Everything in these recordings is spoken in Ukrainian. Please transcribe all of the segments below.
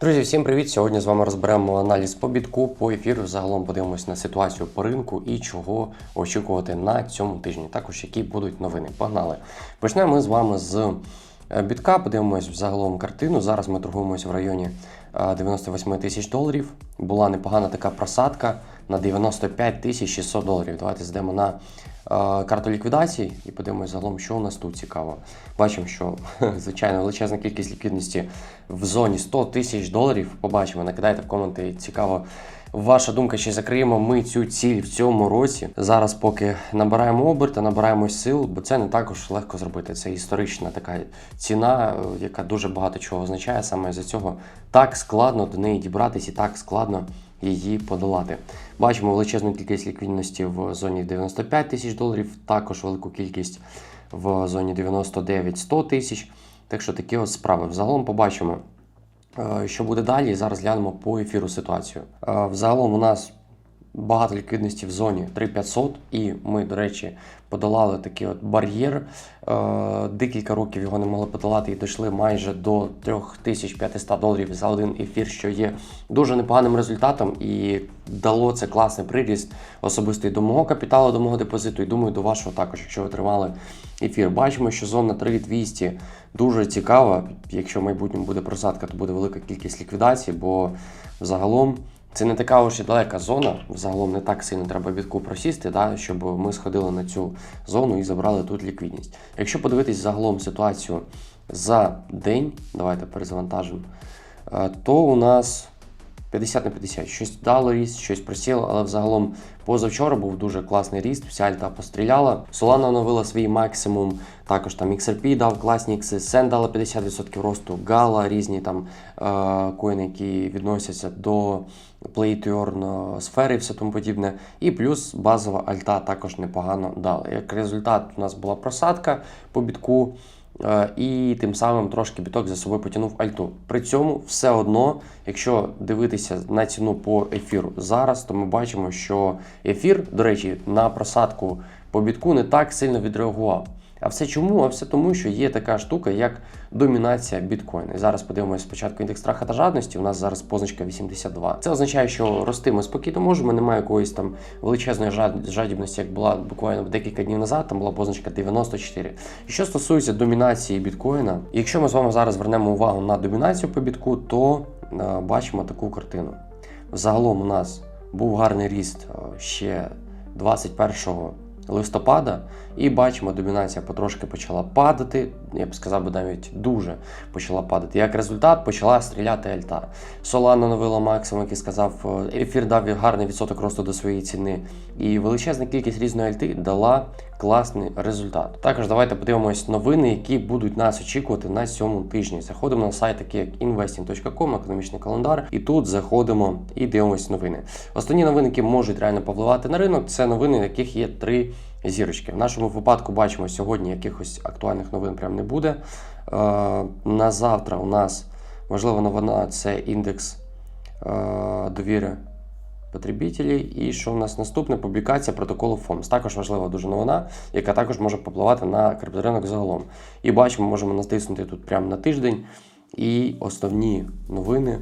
Друзі, всім привіт! Сьогодні з вами розберемо аналіз по бітку, по ефіру. Загалом подивимось на ситуацію по ринку і чого очікувати на цьому тижні. Також які будуть новини. Погнали! Почнемо ми з вами з е, бітка. Подивимось загалом картину. Зараз ми торгуємося в районі е, 98 тисяч доларів. Була непогана така просадка на 95 тисяч 600 доларів. Давайте зайдемо на е, карту ліквідацій і подивимось загалом, що у нас тут цікаво. Бачимо, що звичайно величезна кількість ліквідності в зоні 100 тисяч доларів. Побачимо, накидайте в коменти. Цікаво. Ваша думка, чи закриємо ми цю ціль в цьому році. Зараз, поки набираємо оберти, набираємо сил, бо це не також легко зробити. Це історична така ціна, яка дуже багато чого означає. Саме за цього так складно до неї дібратися і так складно її подолати. Бачимо величезну кількість ліквідності в зоні 95 тисяч доларів, також велику кількість в зоні 99-100 тисяч. Так що такі от справи. Взагалом побачимо, е, що буде далі. Зараз глянемо по ефіру ситуацію. Е, Взагалом у нас багато ліквідності в зоні 3500, і ми, до речі, подолали такий от бар'єр. Е, Декілька років його не могли подолати і дійшли майже до 3500 доларів за один ефір, що є дуже непоганим результатом, і дало це класний приріст особисто і до мого капіталу, до мого депозиту, і думаю, до вашого також, якщо ви тримали ефір. Бачимо, що зона 3200 дуже цікава. Якщо в майбутньому буде просадка, то буде велика кількість ліквідацій, бо загалом. Це не така уж і далека зона. Загалом не так сильно треба бітку просісти, да, щоб ми сходили на цю зону і забрали тут ліквідність. Якщо подивитись загалом ситуацію за день, давайте перезавантажимо, е, то у нас 50 на 50. Щось дало ріст, щось просіло, але взагалом позавчора був дуже класний ріст, вся альта постріляла. Solana оновила свій максимум, також там XRP дав класні ікси, Sen дала 50% росту, Gala, різні там е, коїни, які відносяться до Earn сфери і все тому подібне. І плюс базова альта також непогано дала. Як результат, у нас була просадка по бітку. Е, І тим самим трошки біток за собою потягнув альту. При цьому все одно, якщо дивитися на ціну по ефіру зараз, то ми бачимо, що ефір, до речі, на просадку по бітку не так сильно відреагував. А все чому? А все тому, що є така штука, як домінація біткоїна. І зараз подивимося спочатку індекс страха та жадності. У нас зараз позначка 82. Це означає, що рости ми спокійно можемо. Немає якоїсь там величезної жадібності, як була буквально декілька днів назад. Там була позначка 94. І що стосується домінації біткоїна, якщо ми з вами зараз звернемо увагу на домінацію по бітку, то е, бачимо таку картину. Загалом у нас був гарний ріст е, ще 21 листопада, і бачимо, домінація потрошки почала падати. Я б сказав би навіть дуже почала падати. Як результат, почала стріляти альта. Solana оновила максимум, який сказав, е, ефір дав гарний відсоток росту до своєї ціни. І величезна кількість різної альти дала класний результат. Також давайте подивимось новини, які будуть нас очікувати на цьому тижні. Заходимо на сайт, такий як investing.com, економічний календар, і тут заходимо і дивимось новини. Основні новини, які можуть реально повпливати на ринок, це новини, яких є три зірочки. В нашому випадку бачимо сьогодні якихось актуальних новин прям не буде. Е, на завтра у нас важлива новина це індекс е, довіри потребітелів. І що в нас наступне? Публікація протоколу ФОМС. Також важлива дуже новина, яка також може попливати на крипторинок загалом. І бачимо, можемо натиснути тут прямо на тиждень. І основні новини,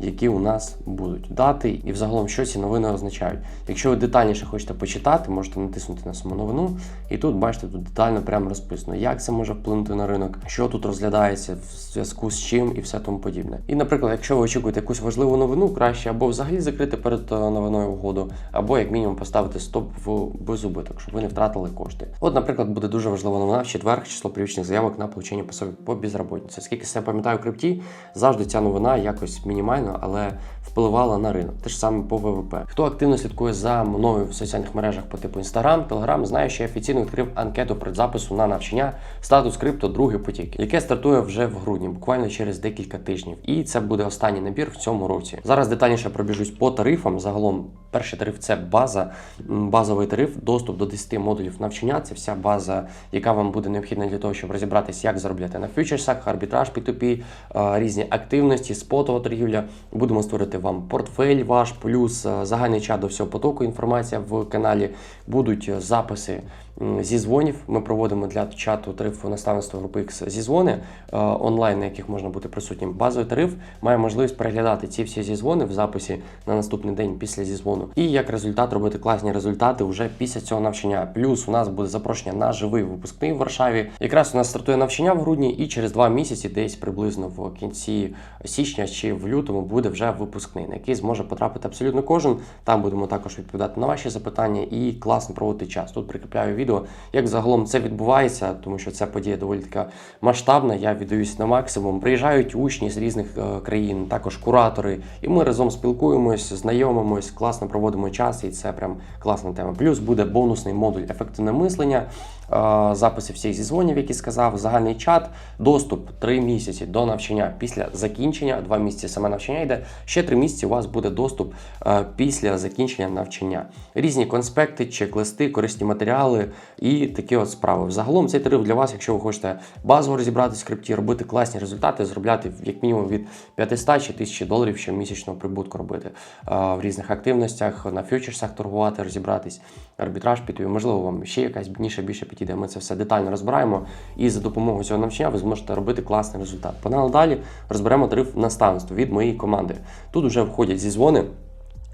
які у нас будуть дати, і взагалом, що ці новини означають. Якщо ви детальніше хочете почитати, можете натиснути на саму новину, і тут бачите, тут детально прямо розписано, як це може вплинути на ринок, що тут розглядається в зв'язку з чим і все тому подібне. І, наприклад, якщо ви очікуєте якусь важливу новину, краще або взагалі закрити перед е, новиною угоду, або як мінімум поставити стоп в безубиток, щоб ви не втратили кошти. От, наприклад, буде дуже важлива новина в четвер, число привічних заявок на получення пособі по безробітниці. Скільки себе пам'ятаю в крипті, завжди ця новина якось мінімально, але впливала на ринок. Те ж саме по ВВП. Хто активно слідкує за мною в соціальних мережах по типу Instagram, Telegram, знає, що я офіційно відкрив анкету предзапису на навчання статус крипто другий потік, яке стартує вже в грудні, буквально через декілька тижнів. І це буде останній набір в цьому році. Зараз детальніше пробіжусь по тарифам. Загалом, перший тариф це база, базовий тариф, доступ до 10 модулів навчання. Це вся база, яка вам буде необхідна для того, щоб розібратися, як заробляти на фьючерсах, арбітраж, P2P, е, різні активності, спотова торгівля. Будемо створити вам портфель ваш, плюс е, загальний чат до всього потоку. Інформація в каналі будуть е, записи м, зізвонів. Ми проводимо для чату тарифу наставництва групи X зізвони е, онлайн, на яких можна бути присутнім. Базовий тариф має можливість переглядати ці всі зізвони в записі на наступний день після зізвону, і як результат робити класні результати вже після цього навчання. Плюс у нас буде запрошення на живий випускний в Варшаві. Якраз у нас стартує навчання в грудні, і через два місяці, десь приблизно в кінці січня чи в лютому, буде вже випускний, на який зможе потрапити абсолютно кожен. Там будемо також відповідати на ваші запитання і класно проводити час. Тут прикріпляю відео, як загалом це відбувається, тому що ця подія доволі така масштабна. Я віддаюсь на максимум. Приїжджають учні з різних е, країн, також куратори, і ми разом спілкуємось, знайомимось, класно проводимо час, і це прям класна тема. Плюс буде бонусний модуль ефективне мислення. е, Записи всіх зізвонів, які сказав, загальний чат, доступ 3 місяці до навчання після закінчення, 2 місяці саме навчання йде. Ще 3 місяці у вас буде доступ е, після закінчення навчання. Різні конспекти, чек-листи, корисні матеріали і такі от справи. Взагалом цей тариф для вас, якщо ви хочете базово розібрати скрипті, робити класні результати, зробляти як мінімум від 500 чи 1000 доларів щомісячного прибутку робити е, в різних активностях, на фьючерсах торгувати, розібратись, арбітраж піти. Можливо, вам ще якась ніша більше підійде. Ми це все детально розбираємо. І за допомогою цього навчання ви зможете робити класний результат. Погнали далі розберемо тариф наставництва від моєї команди. Тут вже входять зізвони.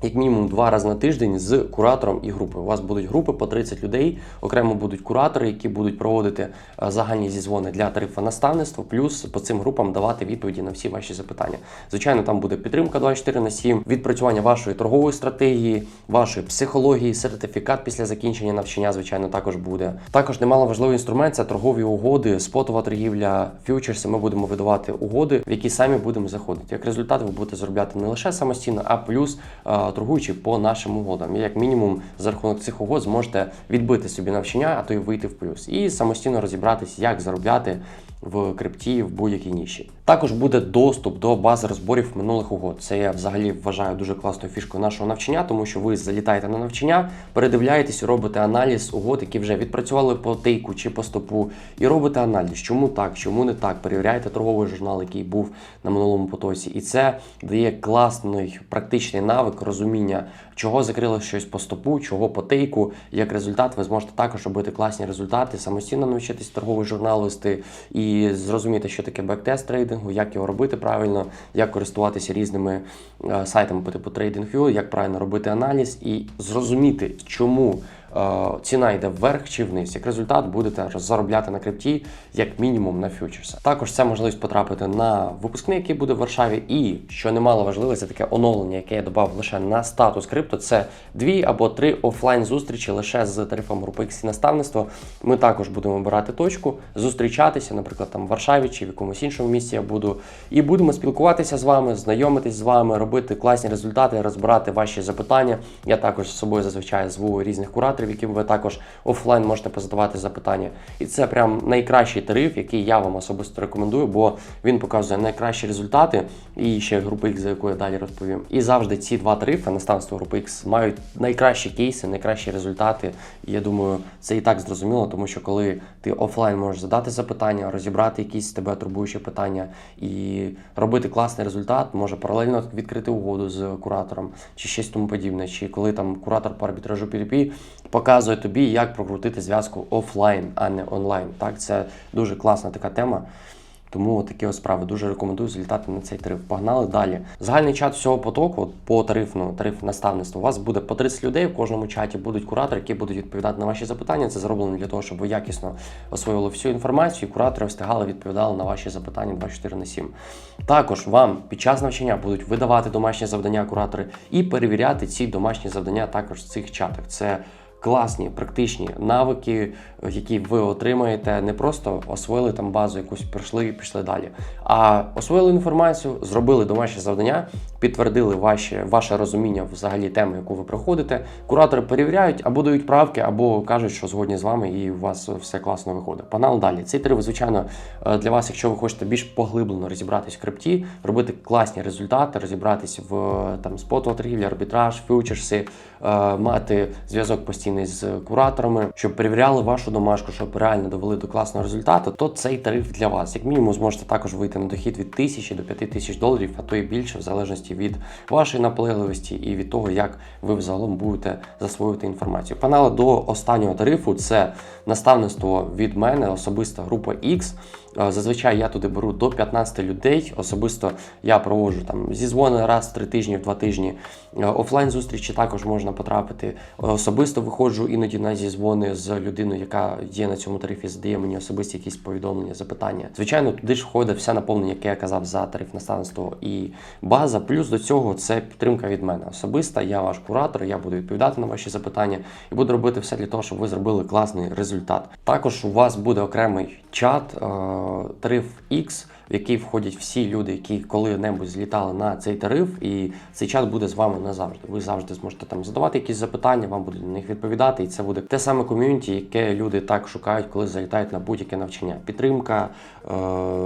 Як мінімум два рази на тиждень з куратором і групою. У вас будуть групи по 30 людей. Окремо будуть куратори, які будуть проводити е, загальні зізвони для тарифу наставництва, плюс по цим групам давати відповіді на всі ваші запитання. Звичайно, там буде підтримка 24 на 7, відпрацювання вашої торгової стратегії, вашої психології, сертифікат після закінчення навчання, звичайно, також буде. Також немало важливий інструмент це торгові угоди, спотова торгівля, фьючерси. Ми будемо видавати угоди, в які самі будемо заходити. Як результат, ви будете заробляти не лише самостійно, а плюс е, торгуючи по нашим угодам. І як мінімум за рахунок цих угод зможете відбити собі навчання, а то й вийти в плюс, і самостійно розібратись, як заробляти в крипті в будь-якій ніші. Також буде доступ до бази розборів минулих угод. Це я взагалі вважаю дуже класною фішкою нашого навчання, тому що ви залітаєте на навчання, передивляєтесь, робите аналіз угод, які вже відпрацювали по тейку чи по стопу, і робите аналіз, чому так, чому не так. Перевіряєте торговий журнал, який був на минулому потоці, і це дає класний практичний навик розуміння, чого закрило щось по стопу, чого по тейку. Як результат, ви зможете також робити класні результати, самостійно навчитись торгової журналисти і зрозуміти, що таке бектест трейдингу, як його робити правильно, як користуватися різними е, сайтами по типу TradingView, як правильно робити аналіз і зрозуміти, чому. Ціна йде вверх чи вниз. Як результат будете заробляти на крипті як мінімум на фьючерсах. Також це можливість потрапити на випускний, який буде в Варшаві. І що немало важливо, це таке оновлення, яке я додав лише на статус крипто. Це дві або три офлайн зустрічі лише з тарифом групи X і наставництво. Ми також будемо обирати точку, зустрічатися, наприклад, там в Варшаві чи в якомусь іншому місці я буду. І будемо спілкуватися з вами, знайомитись з вами, робити класні результати, розбирати ваші запитання. Я також з собою зазвичай зву різних кураторів, яким ви також офлайн можете позадавати запитання. І це прям найкращий тариф, який я вам особисто рекомендую, бо він показує найкращі результати. І ще групи X, за яку я далі розповім. І завжди ці два тарифи, наставництво групи X, мають найкращі кейси, найкращі результати. І я думаю, це і так зрозуміло, тому що коли ти офлайн можеш задати запитання, розібрати якісь тебе турбуючі питання і робити класний результат, може паралельно відкрити угоду з куратором чи щось тому подібне. Чи коли там куратор по арбітражу PDP показує тобі, як прокрутити зв'язку офлайн, а не онлайн. Так, це дуже класна така тема. Тому такі ось справи дуже рекомендую залітати на цей тариф. Погнали далі. Загальний чат всього потоку по тарифну тариф наставництва. У вас буде по 30 людей. В кожному чаті будуть куратори, які будуть відповідати на ваші запитання. Це зроблено для того, щоб ви якісно освоїли всю інформацію. і Куратори встигали відповідали на ваші запитання 24 на 7. Також вам під час навчання будуть видавати домашні завдання куратори і перевіряти ці домашні завдання також в цих чатах. Це класні практичні навики, які ви отримаєте, не просто освоїли там базу, якусь пройшли і пішли далі, а освоїли інформацію, зробили домашнє завдання, підтвердили ваші, ваше розуміння взагалі теми, яку ви проходите. Куратори перевіряють або дають правки, або кажуть, що згодні з вами, і у вас все класно виходить. Погнали далі. Цей тариф, звичайно, е, для вас, якщо ви хочете більш поглиблено розібратись в крипті, робити класні результати, розібратись в там спотова арбітраж, фьючерси, е, мати зв'язок комунікаційний з кураторами, щоб перевіряли вашу домашку, щоб реально довели до класного результату, то цей тариф для вас. Як мінімум, зможете також вийти на дохід від тисячі до п'яти тисяч доларів, а то і більше, в залежності від вашої наполегливості і від того, як ви взагалом будете засвоювати інформацію. Панали до останнього тарифу це наставництво від мене, особиста група X. Е, Зазвичай я туди беру до 15 людей. Особисто я проводжу там зізвони раз в три тижні, в два тижні. Е, Офлайн зустрічі також можна потрапити. Е, Особисто виходжу іноді на зізвони з людиною, яка є на цьому тарифі, задає мені особисті якісь повідомлення, запитання. Звичайно, туди ж входить все наповнення, яке я казав за тариф наставництво і база. Плюс до цього це підтримка від мене. Особиста, я ваш куратор, я буду відповідати на ваші запитання і буду робити все для того, щоб ви зробили класний результат. Також у вас буде окремий чат тариф X, в який входять всі люди, які коли-небудь злітали на цей тариф, і цей чат буде з вами назавжди. Ви завжди зможете там задавати якісь запитання, вам будуть на них відповідати, і це буде те саме ком'юніті, яке люди так шукають, коли залітають на будь-яке навчання. Підтримка, е,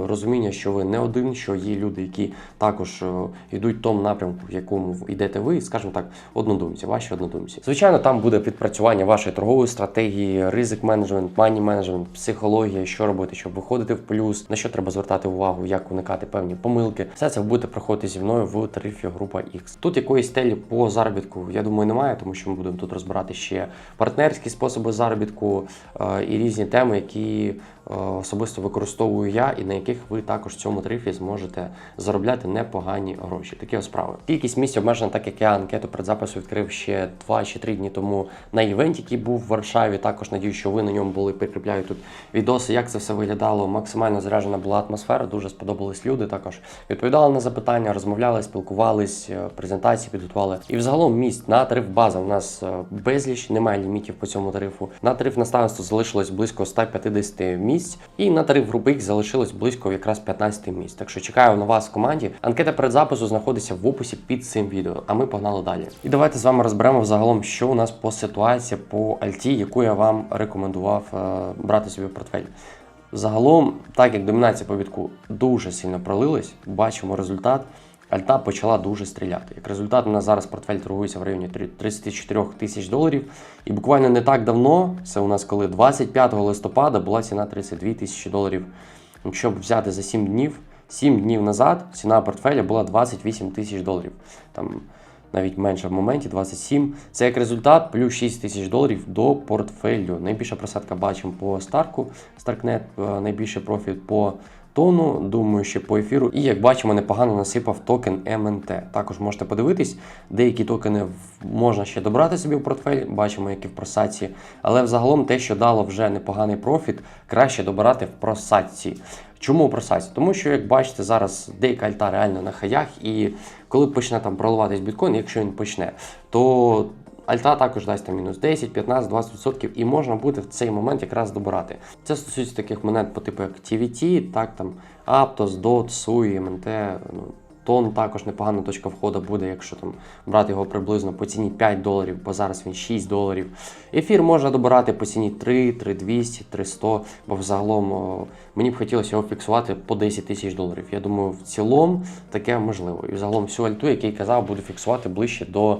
розуміння, що ви не один, що є люди, які також е, йдуть в тому напрямку, в якому йдете ви, скажімо так, однодумці, ваші однодумці. Звичайно, там буде відпрацювання вашої торгової стратегії, ризик менеджмент, мані менеджмент, психологія, що робити, щоб виходити в плюс, на що треба звертати увагу, як уникати певні помилки. Все це ви будете проходити зі мною в тарифі група X. Тут якоїсь стелі по заробітку, я думаю, немає, тому що ми будемо тут розбирати ще партнерські способи заробітку е, і різні теми, які е, особисто використовую я, і на яких ви також в цьому тарифі зможете заробляти непогані гроші. Такі ось справи. Кількість місць обмежена, так як я анкету предзапису відкрив ще 2 чи 3 дні тому на івенті, який був в Варшаві. Також надію, що ви на ньому були. Прикріпляю тут відоси, як це все виглядало. Максимально заряджена була атмосфера. Дуже сподобались люди. Також відповідали на запитання, розмовляли, спілкувались, е, презентації підготували. І взагалом місць на тариф база у нас е, безліч, немає лімітів по цьому тарифу. На тариф наставництво залишилось близько 150 місць, і на тариф групи залишилось близько якраз 15 місць. Так що чекаю на вас в команді. Анкета передзапису знаходиться в описі під цим відео. А ми погнали далі. І давайте з вами розберемо взагалом, що у нас по ситуації по Альті, яку я вам рекомендував е, брати собі в портфель. Загалом, так як домінація по бітку дуже сильно пролилась, бачимо результат. Альта почала дуже стріляти. Як результат, у нас зараз портфель торгується в районі три- 34 тисяч доларів. І буквально не так давно, це у нас коли 25 листопада була ціна 32 тисячі доларів. Якщо взяти за 7 днів, 7 днів назад ціна портфеля була 28 тисяч доларів. Там навіть менше в моменті 27. Це як результат плюс 6 тисяч доларів до портфелю. Найбільша просадка бачимо по Старку, Старкнет, е, найбільший профіт по тону, думаю, ще по ефіру. І як бачимо, непогано насипав токен МНТ. Також можете подивитись, деякі токени можна ще добрати собі в портфель, бачимо, які в просадці. Але взагалом те, що дало вже непоганий профіт, краще добирати в просадці. Чому про просадці? Тому що, як бачите, зараз деяка альта реально на хаях, і коли почне там проливатись біткоін, якщо він почне, то Альта також дасть там мінус 10, 15, 20% і можна буде в цей момент якраз добирати. Це стосується таких монет по типу як TVT, так там Aptos, DOT, SUI, MNT, ну, Тон також непогана точка входу буде, якщо там брати його приблизно по ціні 5 доларів, бо зараз він 6 доларів. Ефір можна добирати по ціні 3, 3200, 300, бо взагалом мені б хотілося його фіксувати по 10 тисяч доларів. Я думаю, в цілому таке можливо. І взагалом всю альту, який казав, буду фіксувати ближче до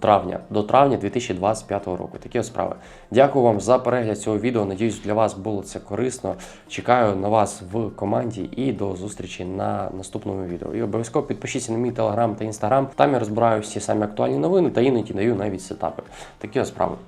травня, до травня 2025 року. Такі ось справи. Дякую вам за перегляд цього відео. Надіюсь, для вас було це корисно. Чекаю на вас в команді і до зустрічі на наступному відео. І обов'язково підпишіться на мій телеграм та інстаграм. Там я розбираю всі самі актуальні новини та іноді даю навіть сетапи. Такі ось справи.